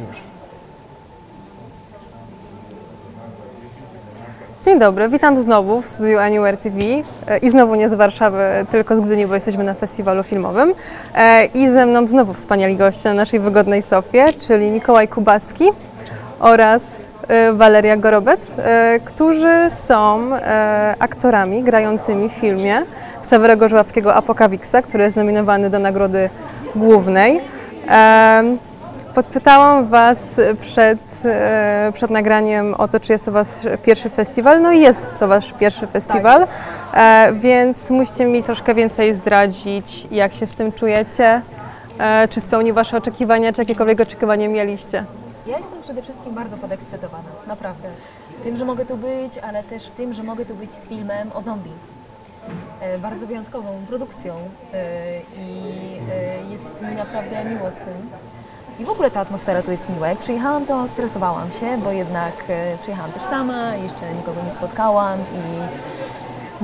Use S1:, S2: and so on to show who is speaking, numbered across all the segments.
S1: Już.
S2: Dzień dobry, witam znowu w studiu Anywhere TV E, i znowu nie z Warszawy, tylko z Gdyni, bo jesteśmy na festiwalu filmowym. E, I ze mną znowu wspaniali goście na naszej wygodnej sofie, czyli Mikołaj Kubacki oraz e, Waleria Gorobec, którzy są aktorami grającymi w filmie Ksawerego Żuławskiego Apokawiksa, który jest nominowany do Nagrody Głównej. Podpytałam Was przed, e, przed nagraniem o to, czy jest to Wasz pierwszy festiwal. No i jest to Wasz pierwszy festiwal, e, więc musicie mi troszkę więcej zdradzić, jak się z tym czujecie, e, czy spełni Wasze oczekiwania, czy jakiekolwiek oczekiwanie mieliście.
S3: Ja jestem przede wszystkim bardzo podekscytowana, naprawdę. Tym, że mogę tu być, ale też tym, że mogę tu być z filmem o zombie. Bardzo wyjątkową produkcją i jest mi naprawdę miło z tym. I w ogóle ta atmosfera tu jest miła. Jak przyjechałam, to stresowałam się, bo jednak e, przyjechałam też sama, jeszcze nikogo nie spotkałam i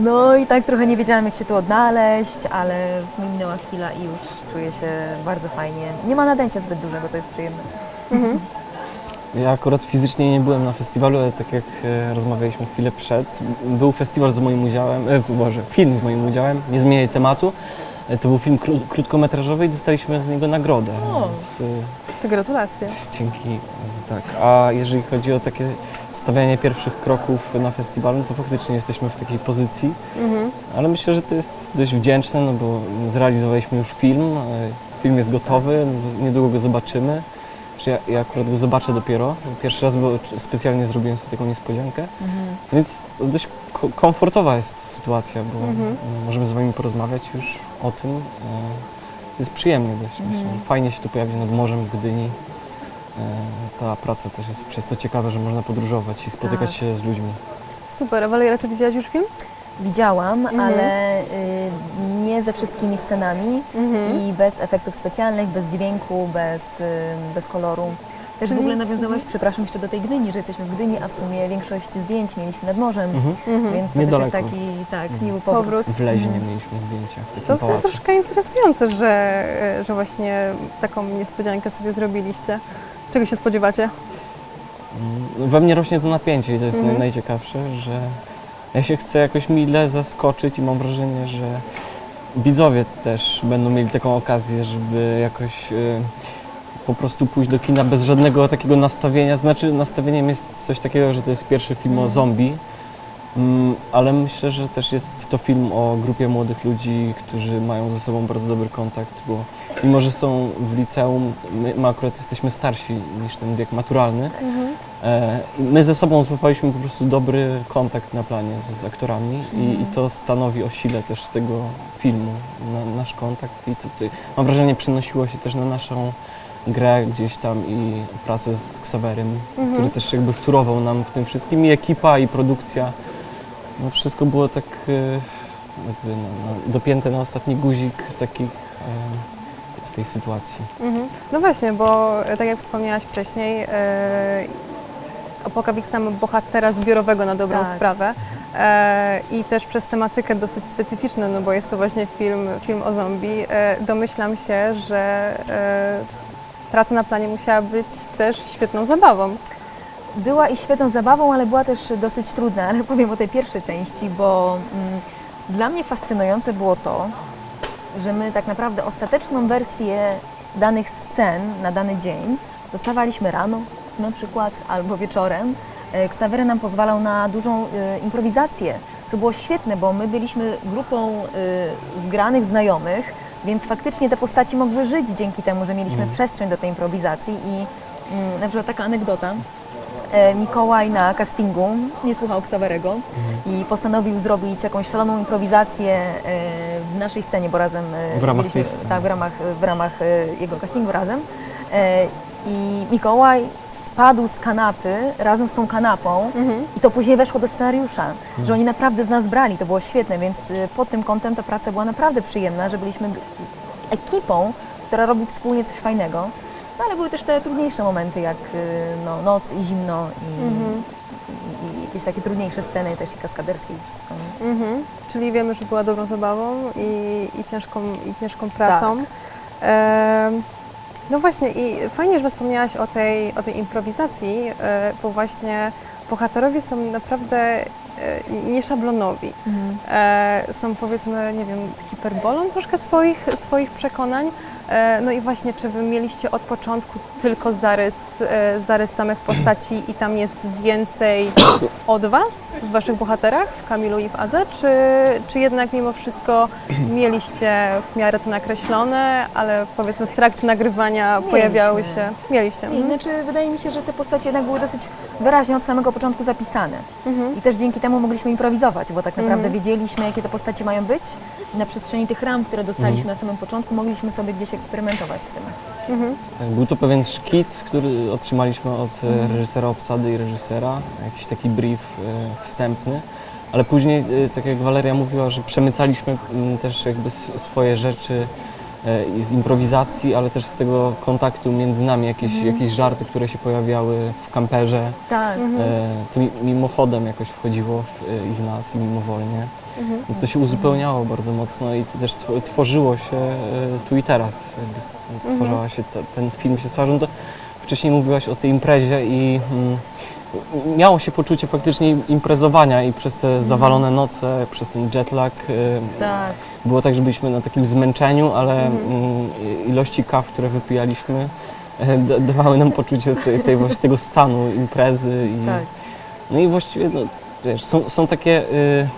S3: no i tak trochę nie wiedziałam, jak się tu odnaleźć, ale w sumie minęła chwila i już czuję się bardzo fajnie. Nie ma nadęcia zbyt dużego, to jest przyjemne.
S1: Ja akurat fizycznie nie byłem na festiwalu, ale tak jak e, rozmawialiśmy chwilę przed, był festiwal z moim udziałem, e, Boże, film z moim udziałem, nie zmieniaj tematu. E, To był film kró- krótkometrażowy i dostaliśmy z niego nagrodę.
S3: O.
S1: E,
S2: To gratulacje.
S1: Dzięki, e, tak. A jeżeli chodzi o takie stawianie pierwszych kroków na festiwalu, to faktycznie jesteśmy w takiej pozycji,
S2: Mhm.
S1: ale myślę, że to jest dość wdzięczne, no bo zrealizowaliśmy już film, film jest gotowy, niedługo go zobaczymy. Że ja, ja akurat go zobaczę dopiero. Pierwszy raz, bo specjalnie zrobiłem sobie taką niespodziankę. Więc dość ko- komfortowa jest sytuacja, bo
S2: Mhm.
S1: e, możemy z Wami porozmawiać już o tym. E, To jest przyjemnie dość.
S3: Mhm.
S1: Myślę. Fajnie się tu pojawić nad morzem w Gdyni. E, Ta praca też jest przez to ciekawe, że można podróżować i spotykać
S3: Tak.
S1: się z ludźmi.
S2: Super. A Waleria, Ty widziałaś już film?
S3: Widziałam,
S2: Mhm.
S3: ale y, ze wszystkimi scenami
S2: Mhm.
S3: i bez efektów specjalnych, bez dźwięku, bez, bez koloru. Też
S2: Czyli-
S3: w ogóle nawiązałaś, przepraszam jeszcze do tej Gdyni, że jesteśmy w Gdyni, a w sumie większość zdjęć mieliśmy nad morzem,
S1: Mhm.
S2: Mhm.
S3: więc to też jest taki tak,
S1: Mhm.
S3: miły powrót.
S2: Powrót.
S1: W Leźnie
S3: Mhm.
S1: mieliśmy zdjęcia w
S2: To w sumie troszkę interesujące, że, e, że właśnie taką niespodziankę sobie zrobiliście. Czego się spodziewacie?
S1: Mm, We mnie rośnie to napięcie i to jest
S2: Mhm.
S1: naj- najciekawsze, że ja się chcę jakoś mile zaskoczyć i mam wrażenie, że widzowie też będą mieli taką okazję, żeby jakoś y, po prostu pójść do kina bez żadnego takiego nastawienia. Znaczy nastawieniem jest coś takiego, że to jest pierwszy film o zombie, ale myślę, że też jest to film o grupie młodych ludzi, którzy mają ze sobą bardzo dobry kontakt, bo mimo, że są w liceum, my, my akurat jesteśmy starsi niż ten wiek maturalny,
S2: Mhm.
S1: E, My ze sobą złapaliśmy po prostu dobry kontakt na planie z, z aktorami i, i to stanowi o sile też tego filmu, na, nasz kontakt. I to, to, mam wrażenie przenosiło się też na naszą grę gdzieś tam i pracę z Ksawerym,
S2: Mhm.
S1: który też jakby wtórował nam w tym wszystkim. I ekipa i produkcja, no wszystko było tak e, jakby no, no, dopięte na ostatni guzik takich e, w tej sytuacji.
S2: Mhm. No właśnie, bo e, tak jak wspomniałaś wcześniej, Opokawik sam bohatera zbiorowego na dobrą
S3: Tak.
S2: sprawę e, i też przez tematykę dosyć specyficzną, no bo jest to właśnie film, film o zombie. E, domyślam się, że e, praca na planie musiała być też świetną zabawą.
S3: Była i świetną zabawą, ale była też dosyć trudna, ale powiem o tej pierwszej części, bo mm, dla mnie fascynujące było to, że my tak naprawdę ostateczną wersję danych scen na dany dzień dostawaliśmy rano na przykład albo wieczorem. E, Ksawery nam pozwalał na dużą e, improwizację, co było świetne, bo my byliśmy grupą e, zgranych znajomych, więc faktycznie te postaci mogły żyć dzięki temu, że mieliśmy
S1: Mhm.
S3: przestrzeń do tej improwizacji i mm, na przykład taka anegdota. E, Mikołaj na castingu nie słuchał Ksawerego i postanowił zrobić jakąś szaloną improwizację e, w naszej scenie, bo razem e,
S1: W ramach
S3: mieliśmy,
S1: tej sceny.
S3: tak, w ramach, w ramach jego castingu razem. I Mikołaj spadł z kanapy razem z tą kanapą i to później weszło do scenariusza, że oni naprawdę z nas brali, to było świetne, więc pod tym kątem ta praca była naprawdę przyjemna, że byliśmy ekipą, która robi wspólnie coś fajnego. No ale były też te trudniejsze momenty, jak y, no, noc i zimno i,
S2: Mhm.
S3: i, i jakieś takie trudniejsze sceny też i kaskaderskie i wszystko.
S2: Mhm. Czyli wiemy, że była dobrą zabawą i, i, ciężką, i ciężką pracą.
S3: Tak.
S2: Em, No właśnie i fajnie, że wspomniałaś o tej, o tej improwizacji, e, bo właśnie bohaterowie są naprawdę e, nieszablonowi. E, Są powiedzmy, nie wiem, hiperbolą troszkę swoich, swoich przekonań. E, No i właśnie, czy wy mieliście od początku tylko zarys, e, zarys samych postaci i tam jest więcej od was w waszych bohaterach, w Kamilu i w Adze, czy, czy jednak mimo wszystko mieliście w miarę to nakreślone, ale powiedzmy w trakcie nagrywania
S3: Mieliśmy.
S2: pojawiały się... Mieliście.
S3: I
S2: Mhm.
S3: Znaczy, wydaje mi się, że te postacie jednak były dosyć wyraźnie od samego początku zapisane.
S2: Mhm.
S3: I też dzięki temu mogliśmy improwizować, bo tak naprawdę
S2: Mhm.
S3: wiedzieliśmy, jakie te postacie mają być. I na przestrzeni tych ram, które dostaliśmy
S1: Mhm.
S3: na samym początku, mogliśmy sobie gdzieś eksperymentować z tym.
S2: Mhm.
S1: Tak, Był to pewien szkic, który otrzymaliśmy od e, reżysera obsady i reżysera, jakiś taki brief e, wstępny, ale później, e, tak jak Waleria mówiła, że przemycaliśmy mm, też jakby swoje rzeczy z improwizacji, ale też z tego kontaktu między nami, jakieś, jakieś żarty, które się pojawiały w kamperze,
S3: Tak.
S2: Mhm.
S1: e, to mi- mimochodem jakoś wchodziło w, e, i w nas i mimowolnie.
S2: Mhm.
S1: Więc to się uzupełniało bardzo mocno i to też tw- tworzyło się e, tu i teraz. Stwarzała się, te, ten film się stwarzał. To wcześniej mówiłaś o tej imprezie i mm, miało się poczucie faktycznie imprezowania i przez te zawalone noce, przez ten jetlag e,
S3: Tak.
S1: było tak, że byliśmy na takim zmęczeniu, ale mm, ilości kaw, które wypijaliśmy da- dawały nam poczucie tej, tej, właśnie tego stanu imprezy i,
S3: Tak.
S1: no i właściwie, no, wiesz, są, są takie, y,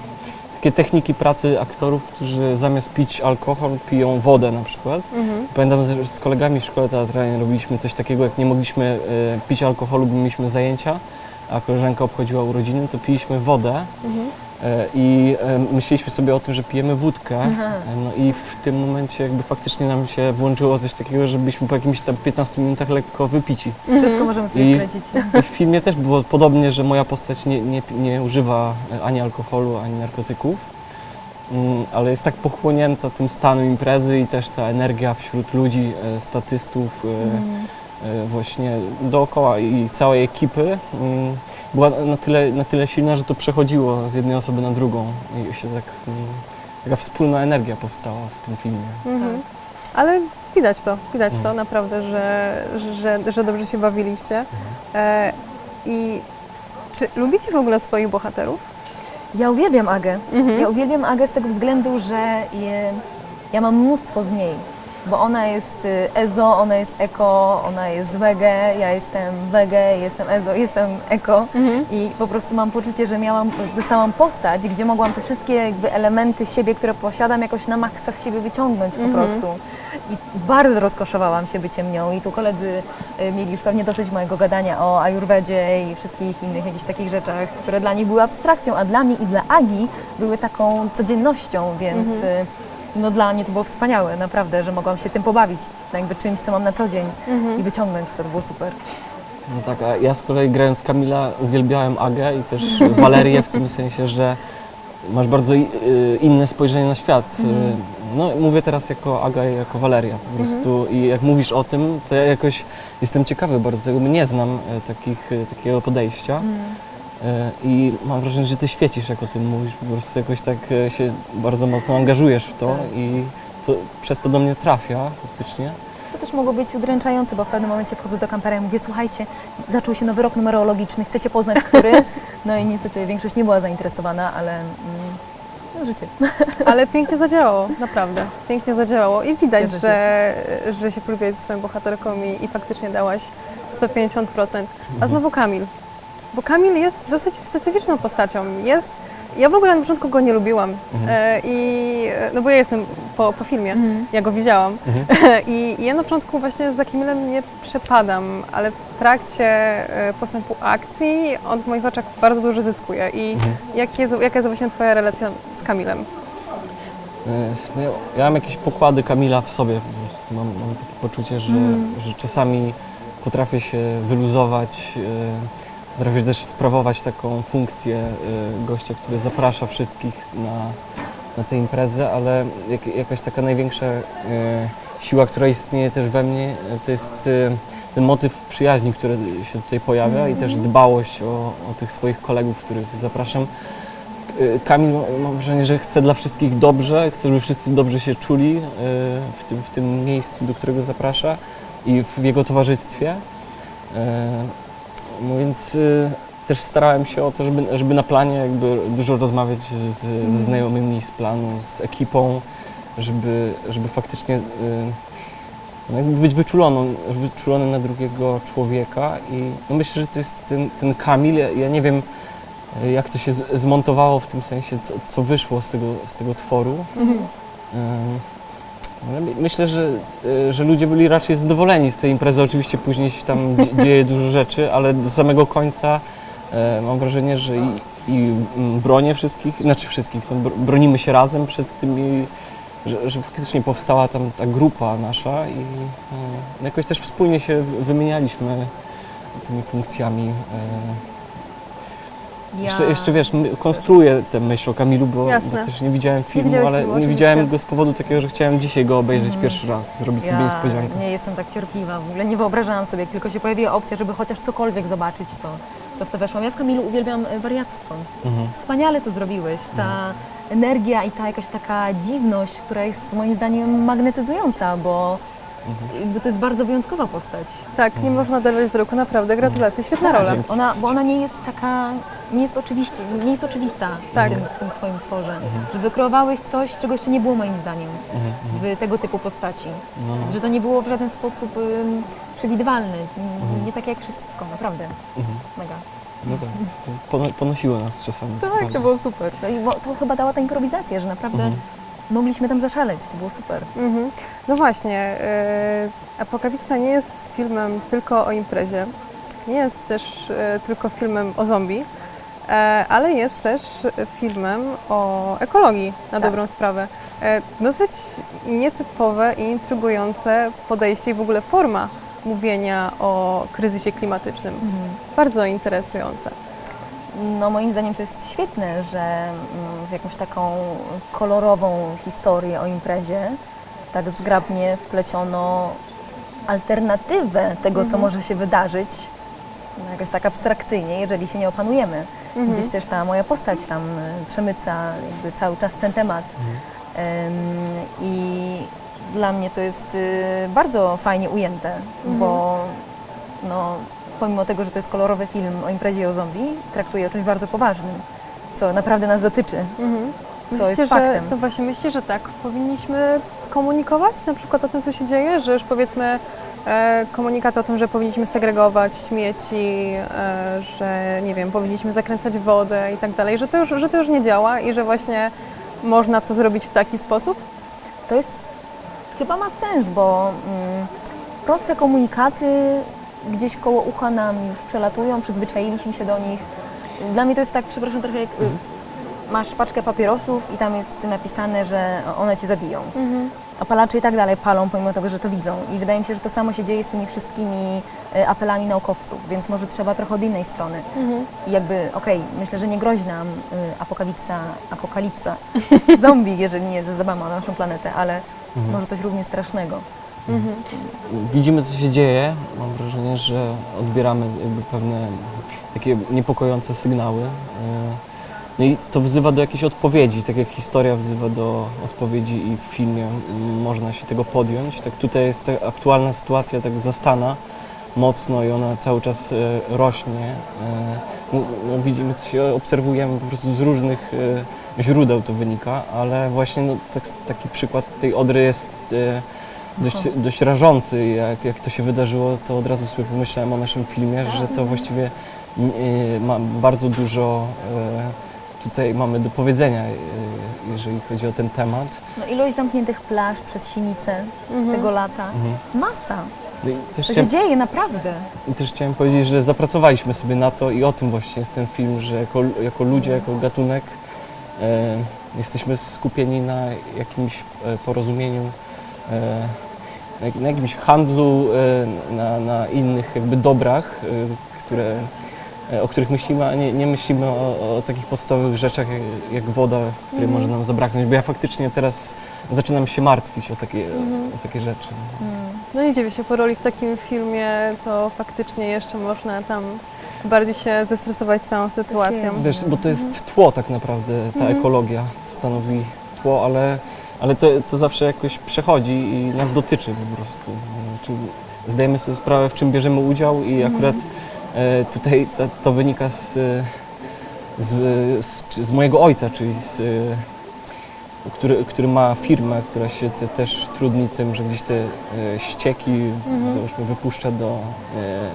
S1: takie techniki pracy aktorów, którzy zamiast pić alkohol, piją wodę na przykład.
S2: Mhm.
S1: Pamiętam, że z kolegami w szkole teatralnej robiliśmy coś takiego, jak nie mogliśmy y, pić alkoholu, bo mieliśmy zajęcia, a koleżanka obchodziła urodziny, to piliśmy wodę
S2: Mhm.
S1: Y, i myśleliśmy sobie o tym, że pijemy wódkę.
S3: Aha.
S1: Y, No i w tym momencie jakby faktycznie nam się włączyło coś takiego, że byliśmy po jakimś tam 15 minutach lekko wypici.
S3: Wszystko możemy sobie
S1: I-. I w filmie też było podobnie, że moja postać nie, nie, nie używa e, ani alkoholu, ani narkotyków, Mm, ale jest tak pochłonięta tym stanem imprezy i też ta energia wśród ludzi, e, statystów, e,
S3: Mhm.
S1: e, właśnie dookoła i całej ekipy mm, była na tyle, na tyle silna, że to przechodziło z jednej osoby na drugą i się tak, mm, taka wspólna energia powstała w tym filmie.
S2: Mhm. Ale widać to, widać to
S1: Mhm.
S2: naprawdę, że, że, że dobrze się bawiliście. E, I czy lubicie w ogóle swoich bohaterów?
S3: Ja uwielbiam Agę.
S2: Mhm.
S3: Ja uwielbiam Agę z tego względu, że je, ja mam mnóstwo z niej. Bo ona jest y, ezo, ona jest eko, ona jest wege, ja jestem wege, jestem ezo, jestem eko.
S2: Mhm.
S3: I po prostu mam poczucie, że miałam, dostałam postać, gdzie mogłam te wszystkie jakby elementy siebie, które posiadam, jakoś na maksa z siebie wyciągnąć po
S2: Mhm.
S3: prostu. I bardzo rozkoszowałam się byciem nią i tu koledzy y, mieli już pewnie dosyć mojego gadania o ajurwedzie i wszystkich innych jakichś takich rzeczach, które dla nich były abstrakcją, a dla mnie i dla Agi były taką codziennością, więc
S2: Mhm.
S3: No dla mnie to było wspaniałe, naprawdę, że mogłam się tym pobawić, jakby czymś, co mam na co dzień
S2: Mhm.
S3: i wyciągnąć to, to było super.
S1: No tak, a ja z kolei grając Kamila uwielbiałem Agę i też Walerię w tym sensie, że masz bardzo i- y, inne spojrzenie na świat. Y, No mówię teraz jako Aga i jako Waleria po prostu i jak mówisz o tym, to ja jakoś jestem ciekawy bardzo nie znam e, takich, e, takiego podejścia E, i mam wrażenie, że ty świecisz jak o tym mówisz, po prostu jakoś tak e, się bardzo mocno angażujesz w to
S3: Tak.
S1: i to przez to do mnie trafia faktycznie.
S3: To też mogło być udręczające, bo w pewnym momencie wchodzę do kampera i mówię, słuchajcie, zaczął się nowy rok numerologiczny, chcecie poznać który? No i niestety większość nie była zainteresowana, ale mm, no, życie.
S2: Ale pięknie zadziałało, naprawdę. Pięknie zadziałało i widać,
S3: Cieszę się.
S2: że, że się polubiłeś ze swoją bohaterką i, i faktycznie dałaś 150%. A znowu Kamil. Bo Kamil jest dosyć specyficzną postacią. Jest, ja w ogóle na początku go nie lubiłam. E, I, e, no bo ja jestem po, po filmie, ja go widziałam. I ja na początku właśnie za Kamilem nie przepadam, ale w trakcie e, postępu akcji on w moich oczach bardzo dużo zyskuje. I jakie jest, jaka jest właśnie Twoja relacja z Kamilem?
S1: No ja, mam jakieś pokłady Kamila w sobie. Mam, mam takie poczucie, że, że czasami potrafię się wyluzować, potrafię też sprawować taką funkcję e, gościa, który zaprasza wszystkich na, na tę imprezę, ale jak, jakaś taka największa e, siła, która istnieje też we mnie, e, to jest ten motyw przyjaźni, który się tutaj pojawia i też dbałość o, o tych swoich kolegów, których zapraszam. Y, Kamil ma- mam wrażenie, że chce dla wszystkich dobrze, chce, żeby wszyscy dobrze się czuli y, w tym, w tym miejscu, do którego zaprasza. i w jego towarzystwie. No więc e, też starałem się o to, żeby, żeby na planie jakby dużo rozmawiać z, ze znajomymi z planu, z ekipą, żeby, żeby faktycznie e, no jakby być wyczuloną, wyczulonym na drugiego człowieka i no myślę, że to jest ten, ten Kamil, ja, ja nie wiem jak to się z, zmontowało w tym sensie, co, co wyszło z tego, z tego tworu.
S2: Mhm.
S1: Ym, Myślę, że, y, że ludzie byli raczej zadowoleni z tej imprezy. Oczywiście później się tam dzie- dzieje dużo rzeczy, ale do samego końca e, mam wrażenie, że i, i mm, bronię wszystkich, znaczy wszystkich, no, br- bronimy się razem przed tymi, że, że faktycznie powstała tam ta grupa nasza i e, jakoś też wspólnie się wy- wymienialiśmy tymi funkcjami. E. Jeszcze, jeszcze wiesz, konstruuję tę myśl o Kamilu, bo,
S2: Jasne.
S1: też nie widziałem filmu,
S2: widziałeś
S1: ale
S2: filmu,
S1: nie widziałem go z powodu takiego, że chciałem dzisiaj go obejrzeć
S3: Mhm.
S1: pierwszy raz, zrobić sobie
S3: Ja
S1: niespodziankę.
S3: nie jestem tak cierpliwa, w ogóle nie wyobrażałam sobie, jak tylko się pojawiła opcja, żeby chociaż cokolwiek zobaczyć, to, to w to weszłam. Ja w Kamilu uwielbiam e, wariactwo.
S1: Mhm.
S3: Wspaniale to zrobiłeś. Ta energia i ta jakaś taka dziwność, która jest moim zdaniem magnetyzująca, bo
S1: Mhm.
S3: to jest bardzo wyjątkowa postać.
S2: Tak, nie można oderwać z roku, naprawdę. Gratulacje, świetna rola.
S1: Dzięki.
S3: Ona, bo ona nie jest taka, nie jest oczywiście, nie jest oczywista
S2: Tak.
S3: w, tym, w tym swoim tworze. Że wykreowałeś coś, czego jeszcze nie było moim zdaniem
S1: Mhm. Mhm.
S3: w tego typu postaci.
S1: No, no.
S3: Że to nie było w żaden sposób ym, przewidywalne,
S1: Mhm.
S3: nie tak jak wszystko, naprawdę,
S1: Mhm.
S3: mega.
S1: No tak, ponosiło nas czasami.
S3: Tak,
S1: prawda.
S3: to było super. To, to chyba dała ta improwizacja, że naprawdę
S1: Mhm.
S3: mogliśmy tam zaszaleć, to było super.
S2: Mhm. No właśnie, yy, Apokalipsa nie jest filmem tylko o imprezie, nie jest też e, tylko filmem o zombie, ale jest też filmem o ekologii, na
S3: Tak.
S2: dobrą sprawę. E, dosyć nietypowe i intrygujące podejście i w ogóle forma mówienia o kryzysie klimatycznym. Bardzo interesujące.
S3: No moim zdaniem to jest świetne, że mm, w jakąś taką kolorową historię o imprezie tak zgrabnie wpleciono alternatywę tego, co
S2: Mhm.
S3: może się wydarzyć, no, jakoś tak abstrakcyjnie, jeżeli się nie opanujemy.
S2: Mhm.
S3: Gdzieś też ta moja postać tam y, przemyca jakby cały czas ten temat.
S1: Mhm.
S3: Ym, I dla mnie to jest y, bardzo fajnie ujęte,
S2: Mhm.
S3: bo no, pomimo tego, że to jest kolorowy film o imprezie i o zombie, traktuje o czymś bardzo poważnym, co naprawdę nas dotyczy.
S2: Mhm.
S3: Co
S2: Myślicie,
S3: jest
S2: że,
S3: faktem.
S2: no właśnie, myślicie, że tak powinniśmy komunikować na przykład o tym, co się dzieje, że już powiedzmy e, komunikaty o tym, że powinniśmy segregować śmieci, e, że nie wiem, powinniśmy zakręcać wodę i tak dalej, że to, już, że to już nie działa i że właśnie można to zrobić w taki sposób?
S3: To jest, chyba ma sens, bo mm, proste komunikaty gdzieś koło ucha nam już przelatują, przyzwyczailiśmy się do nich. Dla mnie to jest tak, przepraszam trochę, jak y, masz paczkę papierosów i tam jest napisane, że one cię zabiją. Apalacze i tak dalej palą, pomimo tego, że to widzą. I wydaje mi się, że to samo się dzieje z tymi wszystkimi y, apelami naukowców, więc może trzeba trochę od innej strony. I jakby, okej, myślę, że nie grozi nam y, apokalipsa, apokalipsa zombie, jeżeli nie zadbamy o naszą planetę, ale
S1: Mhm.
S3: może coś równie strasznego.
S1: Widzimy, co się dzieje. Mam wrażenie, że odbieramy jakby pewne takie niepokojące sygnały. No i to wzywa do jakiejś odpowiedzi, tak jak historia wzywa do odpowiedzi i w filmie można się tego podjąć. Tak tutaj jest ta aktualna sytuacja tak zastana mocno i ona cały czas e, rośnie. E, No, widzimy, się obserwujemy po prostu z różnych e, źródeł to wynika, ale właśnie no, tak, taki przykład tej Odry jest dość, dość rażący. Jak, jak to się wydarzyło, to od razu sobie pomyślałem o naszym filmie, że to właściwie ma bardzo dużo tutaj mamy do powiedzenia, y, jeżeli chodzi o ten temat.
S3: No ilość zamkniętych plaż przez sinicę tego lata.
S1: Mhm.
S3: Masa.
S1: No
S3: To się dzieje naprawdę.
S1: i też chciałem powiedzieć, że zapracowaliśmy sobie na to i o tym właśnie jest ten film, że jako, jako ludzie, jako gatunek e, jesteśmy skupieni na jakimś e, porozumieniu, e, na, jak- na jakimś handlu, e, na, na innych jakby dobrach, e, które, e, o których myślimy, a nie, nie myślimy o, o takich podstawowych rzeczach jak, jak woda, której
S2: Mhm.
S1: może nam zabraknąć, bo ja faktycznie teraz zaczynam się martwić o takie,
S2: Mhm.
S1: o takie rzeczy.
S3: Mm.
S2: No nie dziwię się, po roli w takim filmie to faktycznie jeszcze można tam bardziej się zestresować całą sytuacją.
S1: Wiesz, bo to jest tło tak naprawdę, ta
S2: Mhm.
S1: ekologia stanowi tło, ale, ale to, to zawsze jakoś przechodzi i nas dotyczy po prostu. Znaczy, zdajemy sobie sprawę, w czym bierzemy udział i akurat e, tutaj to, to wynika z, e, z, z, z mojego ojca, czyli z, e, który, który ma firmę, która się te, też trudni tym, że gdzieś te e, ścieki załóżmy wypuszcza do e,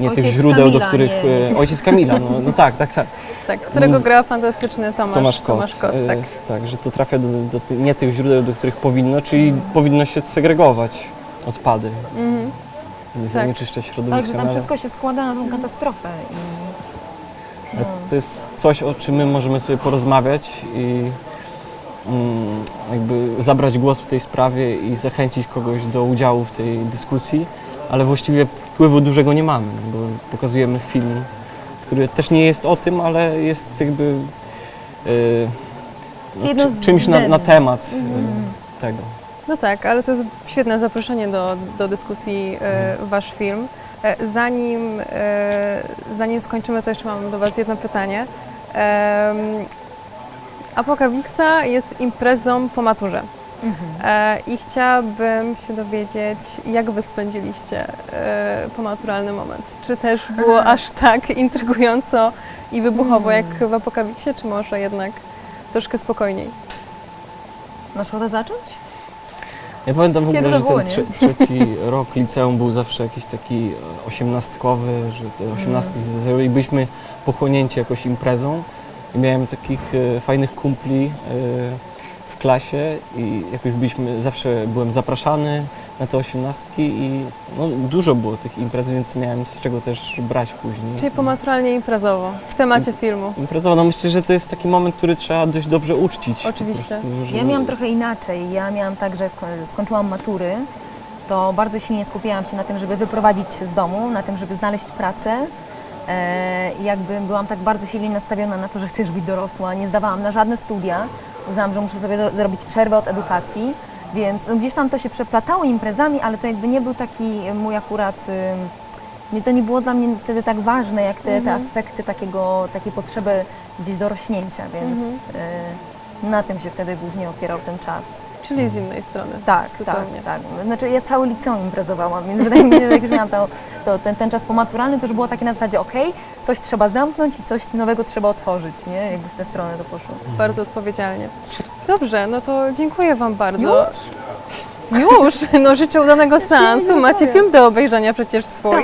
S1: nie tych
S3: Ojciec
S1: źródeł, do
S3: Kamila,
S1: których...
S3: nie-
S1: E, ojciec Kamila, no, no tak, tak, tak.
S2: Tak, którego
S1: Mów-
S2: gra fantastyczny Tomasz,
S1: Tomasz Kot.
S2: Tomasz Kot
S1: E,
S2: tak.
S1: tak, że to trafia do, do nie tych źródeł, do których powinno, czyli powinno się segregować odpady,
S2: Mhm.
S1: Nie
S2: Tak.
S1: zanieczyszczać
S3: Tak,
S1: środowiska.
S3: że
S1: no
S3: tam
S1: ale-
S3: wszystko się składa na tą katastrofę. I, no.
S1: To jest coś, o czym my możemy sobie porozmawiać i mm, jakby zabrać głos w tej sprawie i zachęcić kogoś do udziału w tej dyskusji, ale właściwie wpływu dużego nie mamy, bo pokazujemy film, który też nie jest o tym, ale jest jakby y, no, czymś na, na temat
S3: Mhm.
S1: tego.
S2: No tak, ale to jest świetne zaproszenie do, do dyskusji e, wasz film. E, zanim, e, zanim skończymy, to jeszcze mam do was jedno pytanie. Apokawixa jest imprezą po maturze.
S3: Mhm.
S2: I chciałabym się dowiedzieć, jak wy spędziliście pomaturalny moment. Czy też było aż tak intrygująco i wybuchowo
S3: Hmm.
S2: jak w Apokawiksie, czy może jednak troszkę spokojniej?
S3: Masz ochotę zacząć?
S1: Ja pamiętam w
S3: Kiedy
S1: ogóle,
S3: to
S1: że
S3: było,
S1: ten
S3: nie?
S1: trze- trzeci rok liceum był zawsze jakiś taki e, osiemnastkowy, że te osiemnastki mm. byliśmy pochłonięci jakoś imprezą. I miałem takich e, fajnych kumpli e, klasie i jakoś byliśmy, zawsze byłem zapraszany na te osiemnastki i no, dużo było tych imprez, więc miałem z czego też brać później.
S2: Czyli pomaturalnie imprezowo, w temacie filmu.
S1: Imprezowo, no myślę, że to jest taki moment, który trzeba dość dobrze uczcić.
S2: Oczywiście.
S1: prostu,
S3: Ja
S1: żeby-
S3: miałam trochę inaczej. Ja miałam tak, że ko- skończyłam matury, to bardzo silnie skupiałam się na tym, żeby wyprowadzić z domu, na tym, żeby znaleźć pracę. E, i jakby byłam tak bardzo silnie nastawiona na to, że chcę już być dorosła. Nie zdawałam na żadne studia. Uznałam, że muszę sobie ro- zrobić przerwę od edukacji. Więc no, gdzieś tam to się przeplatało imprezami, ale to jakby nie był taki mój akurat... ym, Nie, to nie było dla mnie wtedy tak ważne, jak te, te aspekty takiego, takiej potrzeby gdzieś dorośnięcia, więc y, na tym się wtedy głównie opierał ten czas.
S2: Czyli z innej strony.
S3: Tak,
S2: Zupełnie.
S3: tak, tak. Znaczy ja całe liceum imprezowałam, więc wydaje mi się, że jak już miałam to, to ten, ten czas pomaturalny, to już było takie na zasadzie, okej, coś trzeba zamknąć i coś nowego trzeba otworzyć, nie? Jakby w tę stronę to poszło.
S2: Bardzo odpowiedzialnie. Dobrze, no to dziękuję Wam bardzo. Już? No życzę udanego seansu. Macie film do obejrzenia przecież swój.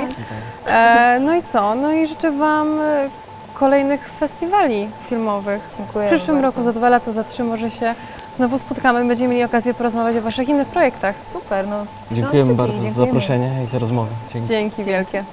S2: E, no i co? No i życzę Wam e, kolejnych festiwali filmowych.
S3: Dziękuję
S2: W przyszłym
S3: bardzo.
S2: roku, za dwa lata, za trzy może się znowu spotkamy. Będziemy mieli okazję porozmawiać o Waszych innych projektach.
S3: Super, no.
S1: Dziękujemy
S3: kciuki,
S1: bardzo za
S3: dziękujemy.
S1: zaproszenie i za rozmowę. Dzięki.
S2: Dzięki wielkie.